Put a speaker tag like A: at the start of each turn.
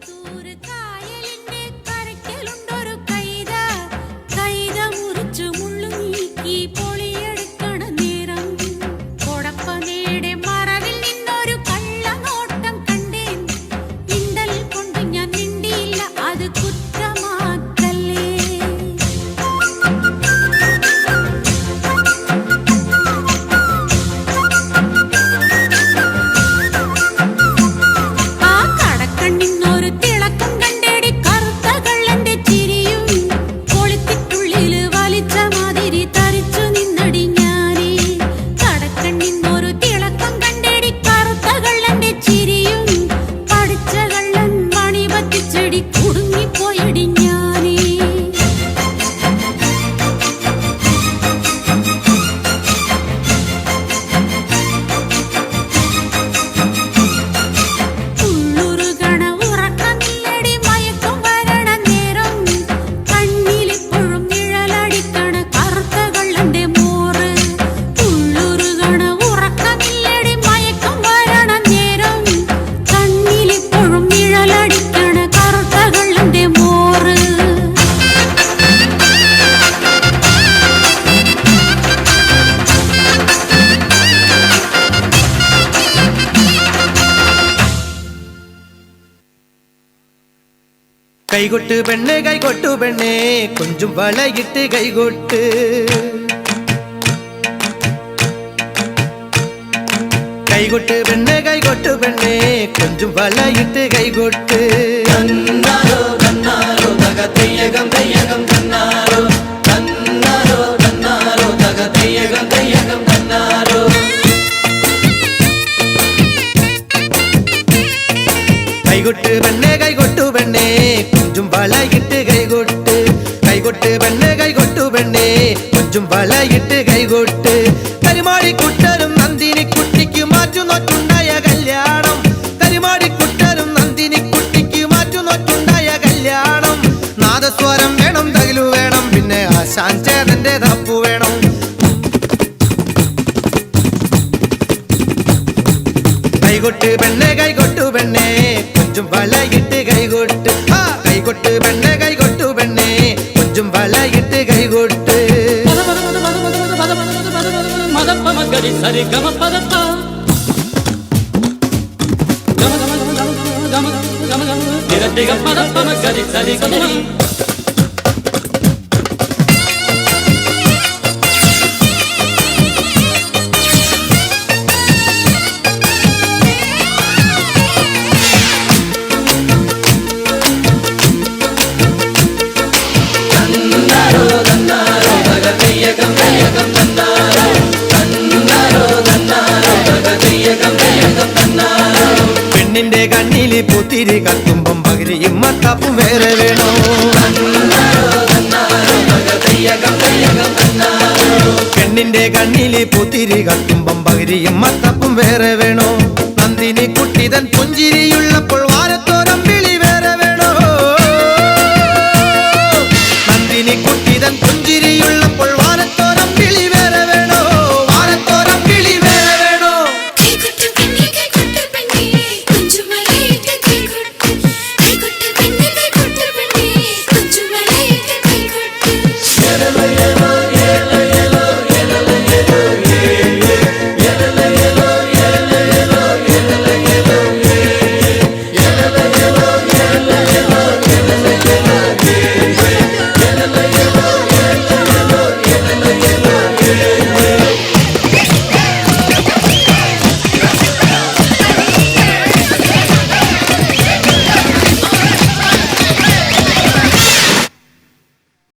A: Tour Car. கைகொட்டு பெண்ணு கைகொட்டு பெண்ணே. கொஞ்சம் வளையிட்டு கைகொட்டு. கைகொட்டு பெண்ணு கைகொட்டு
B: பெண்ணே. கொஞ்சம் வளையிட்டு கைகொட்டு. കൊഞ്ചും വളയിട്ട് കൈകൊട്ട്. കൈകൊട്ട് പെണ്ണ് കൈകൊട്ടു പെണ്ണെ. കൊഞ്ചും വളയിട്ട് കൈകൊട്ട്. കരിമാടിക്കുട്ടനും നന്ദിനി കുട്ടിക്ക് മാറ്റു നോറ്റുണ്ടായ കല്യാണം. കരിമാടിക്കുട്ടനും നന്ദിനി കുട്ടിക്ക് മാറ്റു നോറ്റുണ്ടായ കല്യാണം. നാദസ്വരം വേണം തകിലു വേണം പിന്നെ ആശാൻ ചേതന്റെ തപ്പു വേണം. കൈകൊട്ട് പെണ്ണെ കൈകൊട്ടു പെണ്ണെ. കൊഞ്ചും വളയിട്ട് കൈകൊട്ട്. ആ கொட்டு பெண்ணே கை கொட்டு பெண்ணே. கொஞ்சம் வலையிட்டு
C: கை கொட்டு சரி கம பதப்பா கம கம கம கம கம கம கம கம கம கம
B: கம கம കണ്ണിൽ പുത്തിരി കത്തുമ്പം പകരിയും മത്തപ്പും വേറെ വേണോ? പെണ്ണിന്റെ കണ്ണിൽ പുത്തിരി കത്തുമ്പം പകരിയും മത്തപ്പും വേറെ വേണോ? നന്ദിനി കുട്ടിതൻ പുഞ്ചിരിയുള്ള